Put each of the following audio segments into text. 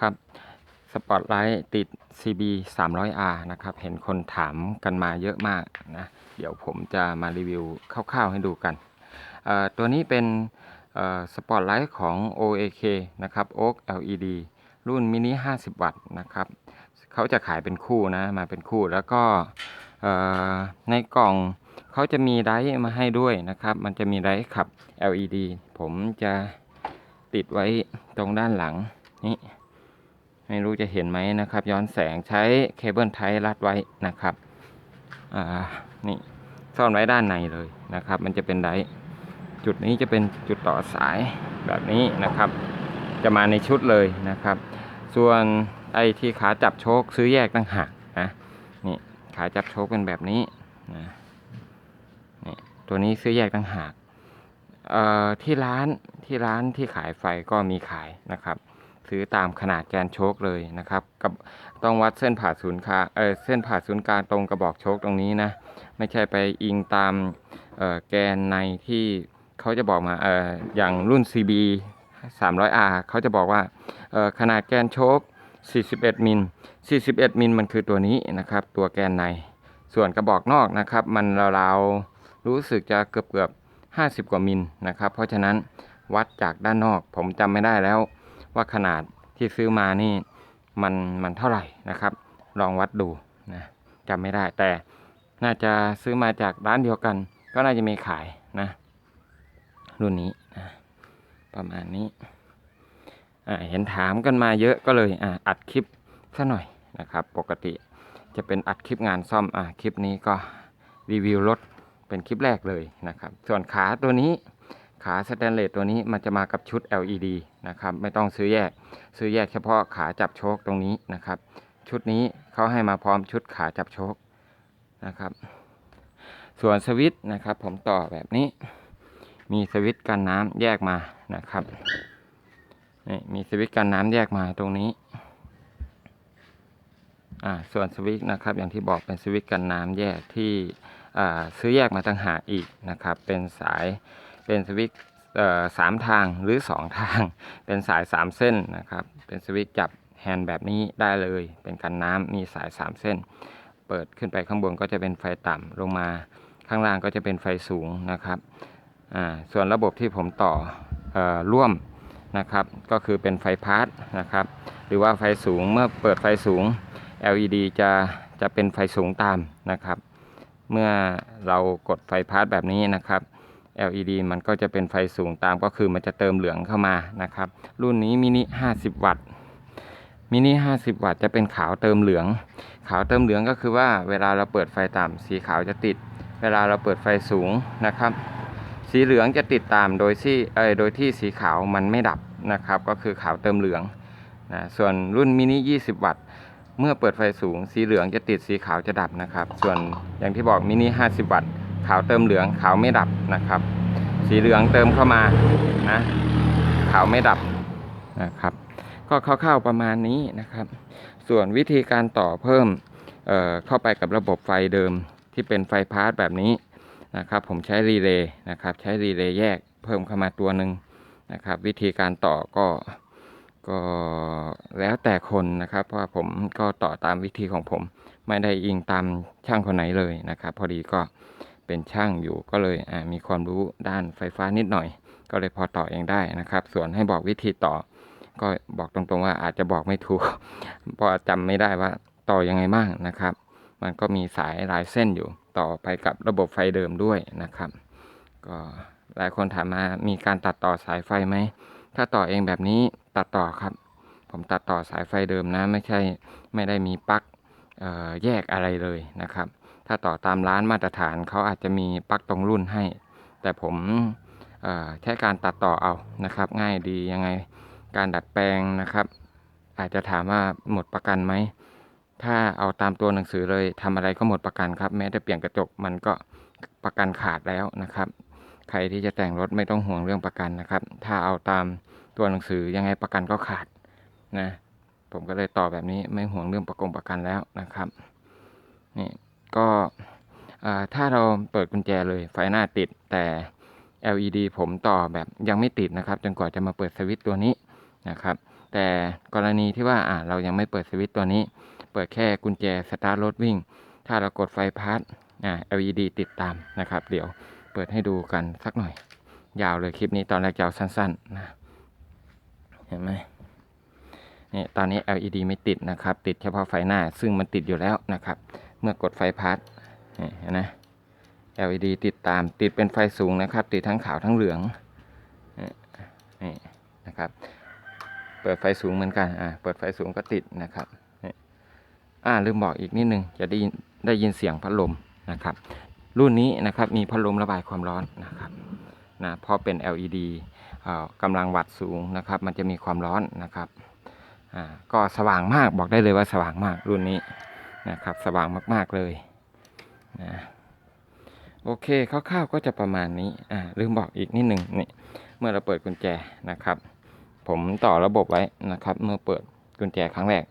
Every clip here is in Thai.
ครับสปอตไลท์ติด CB 300R นะครับ เห็นคนถามกันมาเยอะมากนะ เดี๋ยวผมจะมารีวิวคร่าวๆให้ดูกัน ตัวนี้เป็นสปอตไลท์ของ OAK นะครับ Oak LED รุ่นมินิ 50 วัตต์นะครับ เขาจะขายเป็นคู่นะ มาเป็นคู่ แล้วก็ในกล่องเขาจะมีไดร์มาให้ด้วยนะครับ มันจะมีไดร์ขับ LED ผมจะติดไว้ตรงด้านหลังนี่ ไม่รู้จะเห็นไหมนะครับ ย้อนแสงใช้เคเบิลไทยรัดไว้นะครับอ่านี่ซ่อนไว้ด้านในเลยนะครับ มันจะเป็นไดจุดนี้จะเป็นจุดต่อสายแบบนี้นะครับ จะมาในชุดเลยนะครับ ส่วนไอ้ที่ขาจับโชคซื้อแยกตั้งหากนะนี่ขาจับโชคเป็นแบบนี้นะนี่ตัวนี้ซื้อแยกตั้งหากเอ่อที่ร้านที่ร้านที่ขายไฟก็มีขายนะครับ ซื้อตามขนาดแกนโชคเลยนะครับกับต้องวัดเส้นผ่าศูนย์กลางเออเส้นผ่าศูนย์กลางตรงกระบอกโชคตรงนี้นะ ไม่ใช่ไปอิงตามเอ่อแกนในที่เขาจะบอกมาเอ่ออย่างรุ่น CB 300R เขาจะบอกว่าเอ่อขนาดแกนโชค41 มิล 41 มิลมันคือตัวนี้นะครับ ตัวแกนใน ส่วนกระบอกนอกนะครับ มันราวๆรู้สึกจะเกือบเกือบ50 กว่ามิลนะครับ เพราะฉะนั้นวัดจากด้านนอกผมจำไม่ได้แล้ว ว่าขนาดที่ซื้อมานี่มันมันเท่าไหร่นะครับ ลองวัดดูนะจำไม่ได้แต่น่าจะซื้อมาจากร้านเดียวกัน ก็น่าจะมีขายนะ รุ่นนี้นะประมาณนี้อ่าเห็นถามกันมาเยอะก็เลยอ่าอัดคลิปซะหน่อยนะครับ ปกติจะเป็นอัดคลิปงานซ่อมอ่าคลิปนี้ก็รีวิวรถเป็นคลิปแรกเลยนะครับ ส่วนขาตัวนี้ ขาสแตนเลสตัวนี้มันจะมากับชุด LED นะครับ ไม่ต้องซื้อแยก ซื้อแยกเฉพาะขาจับโชคตรงนี้นะครับ ชุดนี้เขาให้มาพร้อมชุดขาจับโชคนะครับ ส่วนสวิตช์นะครับ ผมต่อแบบนี้ มีสวิตช์กันน้ำแยกมานะครับนี่มีสวิตช์กันน้ำแยกมาตรงนี้อ่าส่วนสวิตช์นะครับ อย่างที่บอกเป็นสวิตช์กันน้ำแยกที่อ่าซื้อแยกมาต่างหากอีกนะครับ เป็นสาย เป็นสวิตสามทางหรือสองทาง เป็นสายสามเส้นนะครับ เป็นสวิตจับแฮนด์แบบนี้ได้เลย เป็นกันน้ำมีสายสามเส้น เปิดขึ้นไปข้างบนก็จะเป็นไฟต่ำลงมาข้างล่างก็จะเป็นไฟสูงนะครับอ่าส่วนระบบที่ผมต่อเอ่อร่วมนะครับ ก็คือเป็นไฟพาร์ทนะครับ หรือว่าไฟสูงเมื่อเปิดไฟสูง LED จะจะเป็นไฟสูงตามนะครับ เมื่อเรากดไฟพาร์ทแบบนี้นะครับ LED มันก็จะเป็นไฟสูงตามก็คือมันจะเติมเหลืองเข้ามานะครับ รุ่นนี้มินิ 50 วัตต์มินิ 50 วัตต์จะเป็นขาวเติมเหลือง ขาวเติมเหลืองก็คือว่าเวลาเราเปิดไฟต่ำสีขาวจะติด เวลาเราเปิดไฟสูงนะครับ สีเหลืองจะติดตามโดยที่เออโดยที่สีขาวมันไม่ดับนะครับ ก็คือขาวเติมเหลืองนะส่วนรุ่นมินิ 20 วัตต์เมื่อเปิดไฟสูง สีเหลืองจะติดสีขาวจะดับนะครับ ส่วนอย่างที่บอกมินิ 50 วัตต์าวเติมเหลืองขาวไม่ดับนะครับ สีเหลืองเติมเข้ามานะขาวไม่ดับนะครับ ก็คร่าวๆประมาณนี้นะครับ ส่วนวิธีการต่อเพิ่มเเข้าไปกับระบบไฟเดิมที่เป็นไฟพาร์ทแบบนี้นะครับผมใช้รีเลย์นะครับใช้รีเลย์แยกเพิ่มเข้ามาตัวหนึ่งนะครับ วิธีการต่อก็ก็แล้วแต่คนนะครับเพราะผมก็ต่อตามวิธีของผม ไม่ได้อิงตามช่างคนไหนเลยนะครับ พอดีก็ เป็นช่างอยู่ก็เลยมีความรู้ด้านไฟฟ้านิดหน่อย ก็เลยพอต่อเองได้นะครับ ส่วนให้บอกวิธีต่อ ก็บอกตรงๆว่าอาจจะบอกไม่ถูกเพราะจำไม่ได้ว่าต่อยังไงบ้างนะครับ มันก็มีสายหลายเส้นอยู่ต่อไปกับระบบไฟเดิมด้วยนะครับ ก็หลายคนถามมามีการตัดต่อสายไฟไหมถ้าต่อเองแบบนี้ตัดต่อครับ ผมตัดต่อสายไฟเดิมนะ ไม่ใช่ไม่ได้มีปลั๊กแยกอะไรเลยนะครับ ถ้าต่อตามร้านมาตรฐานเขาอาจจะมีปลั๊กตรงรุ่นให้ แต่ผมเอ่อใช้การตัดต่อเอานะครับ ง่ายดียังไงการดัดแปลงนะครับ อาจจะถามว่าหมดประกันไหมถ้าเอาตามตัวหนังสือเลยทำอะไรก็หมดประกันครับ แม้แต่เปลี่ยนกระจกมันก็ประกันขาดแล้วนะครับ ใครที่จะแต่งรถไม่ต้องห่วงเรื่องประกันนะครับ ถ้าเอาตามตัวหนังสือยังไงประกันก็ขาดนะผมก็เลยต่อแบบนี้ไม่ห่วงเรื่องประกงประกันแล้วนะครับนี่ ก็ถ้าเราเปิดกุญแจเลยไฟหน้าติดแต่ LED ผมต่อแบบยังไม่ติดนะครับ จนกว่าจะมาเปิดสวิตช์ตัวนี้นะครับ แต่กรณีที่ว่าเรายังไม่เปิดสวิตช์ตัวนี้ เปิดแค่กุญแจสตาร์ทรถวิ่ง ถ้าเรากดไฟพาร์ท LED ติดตามนะครับ เดี๋ยวเปิดให้ดูกันสักหน่อย ยาวเลยคลิปนี้ตอนแรกจะเอาสั้นๆนะเห็นไหมนี่ตอนนี้ LED ไม่ติดนะครับ ติดเฉพาะไฟหน้า ซึ่งมันติดอยู่แล้วนะครับ เมื่อกดไฟพาร์ทนี่เห็นไหม LED ติดตามติดเป็นไฟสูงนะครับ ติดทั้งขาวทั้งเหลืองนี่นี่นะครับ เปิดไฟสูงเหมือนกันอ่าเปิดไฟสูงก็ติดนะครับอ่าลืมบอกอีกนิดนึงจะได้ยินได้ยินเสียงพัดลมนะครับ รุ่นนี้นะครับมีพัดลมระบายความร้อนนะครับนะพราะเป็น LED อ่ากำลังวัตต์สูงนะครับ มันจะมีความร้อนนะครับอ่าก็สว่างมากบอกได้เลยว่าสว่างมากรุ่นนี้ นะครับสว่างมาก ๆเลยนะโอเคคร่าวๆก็จะประมาณนี้อ่าลืมบอกอีกนิดหนึ่งนี่เมื่อเราเปิดกุญแจนะครับ ผมต่อระบบไว้นะครับ เมื่อเปิดกุญแจครั้งแรก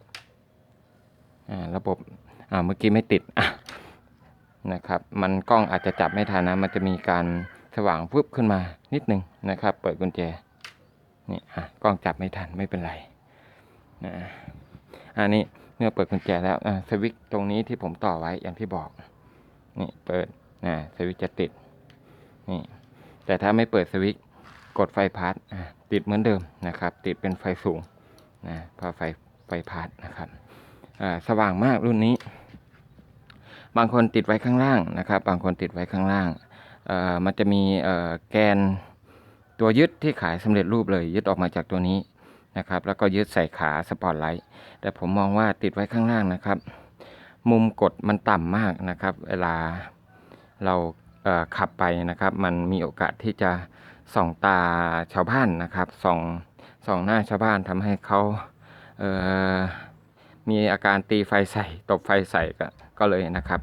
อ่าระบบอ่าเมื่อกี้ไม่ติดอะนะครับ มันกล้องอาจจะจับไม่ทันนะ มันจะมีการสว่างปุ๊บขึ้นมานิดหนึ่งนะครับ เปิดกุญแจนี่อะกล้องจับไม่ทันไม่เป็นไรนะอันนี้ เมื่อเปิดกุญแจแล้วสวิตช์ตรงนี้ที่ผมต่อไว้อย่างที่บอก นี่เปิดอ่าสวิตช์จะติด นี่ แต่ถ้าไม่เปิดสวิตช์กดไฟพาร์ทอ่าติดเหมือนเดิมนะครับ ติดเป็นไฟสูงนะพราะไฟไฟพาร์ทนะครับสว่างมากรุ่นนี้ บางคนติดไว้ข้างล่างนะครับ บางคนติดไว้ข้างล่างมันจะมีแกนตัวยึดที่ขายสำเร็จรูปเลย ยึดออกมาจากตัวนี้ นะครับแล้วก็ยึดใส่ขาสปอตไลท์แต่ผมมองว่าติดไว้ข้างล่างนะครับ มุมกดมันต่ำมากนะครับ เวลาเราเขับไปนะครับ มันมีโอกาสที่จะส่องตาชาวบ้านนะครับส่องส่องหน้าชาวบ้านทำให้เขาเอ่อมีอาการตีไฟใส่ตบไฟใส่ก็ก็เลยนะครับ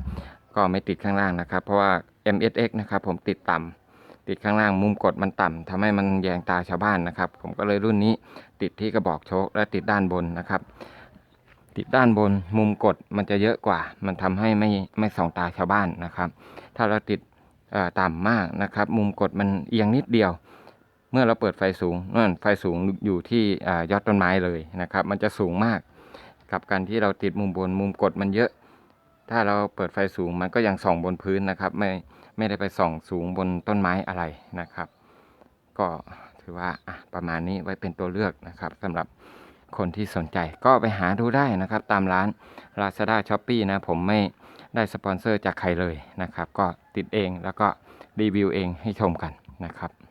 ก็ไม่ติดข้างล่างนะครับ เพราะว่า MSX นะครับผมติดต่ำ ติดข้างล่างมุมกดมันต่ำทำให้มันแยงตาชาวบ้านนะครับ ผมก็เลยรุ่นนี้ติดที่กระบอกโชคและติดด้านบนนะครับ ติดด้านบนมุมกดมันจะเยอะกว่า มันทำให้ไม่ไม่ส่องตาชาวบ้านนะครับ ถ้าเราติดเอ่อต่ำมากนะครับ มุมกดมันเอียงนิดเดียว เมื่อเราเปิดไฟสูงนั่นไฟสูงอยู่ที่อยอดต้นไม้เลยนะครับ มันจะสูงมาก กับการที่เราติดมุมบนมุมกดมันเยอะ ถ้าเราเปิดไฟสูงมันก็ยังส่องบนพื้นนะครับ ไม่ ไม่ได้ไปส่องสูงบนต้นไม้อะไรนะครับ ก็ถือว่าประมาณนี้ไว้เป็นตัวเลือกนะครับสำหรับคนที่สนใจก็ไปหาดูได้นะครับ ตามร้าน Lazada s h o p e e นะผมไม่ได้สปอนเซอร์จากใครเลยนะครับ ก็ติดเองแล้วก็รีวิวเองให้ชมกันนะครับ